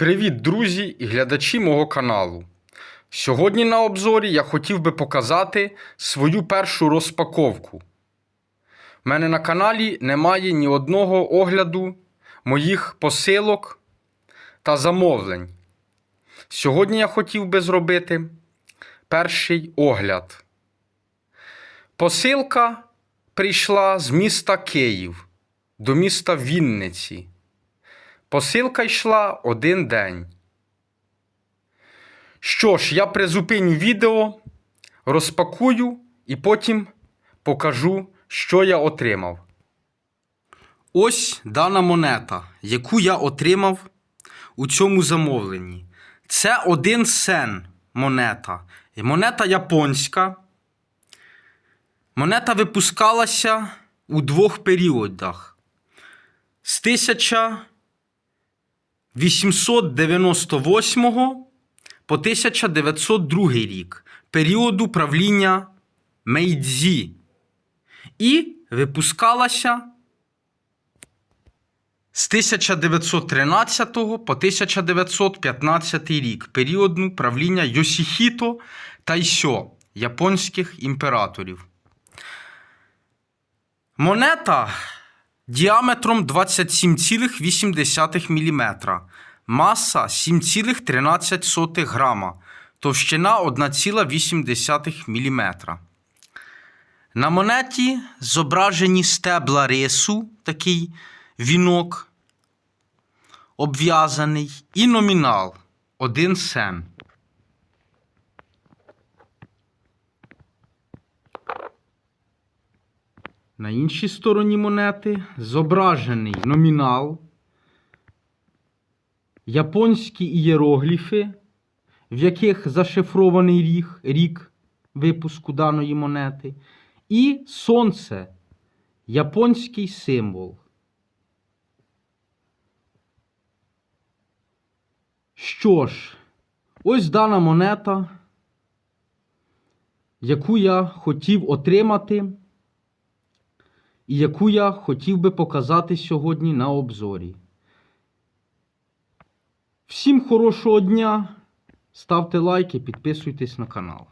Привіт, друзі і глядачі мого каналу. Сьогодні на обзорі я хотів би показати свою першу розпаковку. У мене на каналі немає ні одного огляду моїх посилок та замовлень. Сьогодні я хотів би зробити перший огляд. Посилка прийшла з міста Київ до міста Вінниці. Посилка йшла один день. Що ж, я призупиню відео, розпакую і потім покажу, що я отримав. Ось дана монета, яку я отримав у цьому замовленні. Це один сен монета. Монета японська. Монета випускалася у двох періодах. З 1898 по 1902 рік періоду правління Мейдзі. І випускалася з 1913 по 1915 рік періоду правління Йосіхіто Тайсьо японських імператорів. Монета діаметром 27,8 мм, маса 7,13 грама, товщина 1,8 мм. На монеті зображені стебла рису, такий вінок обв'язаний, і номінал 1 сен. На іншій стороні монети зображений номінал, японські ієрогліфи, в яких зашифрований рік, рік випуску даної монети, і сонце японський символ. Що ж, ось дана монета, яку я хотів отримати і яку я хотів би показати сьогодні на обзорі. Всім хорошого дня! Ставте лайки, підписуйтесь на канал.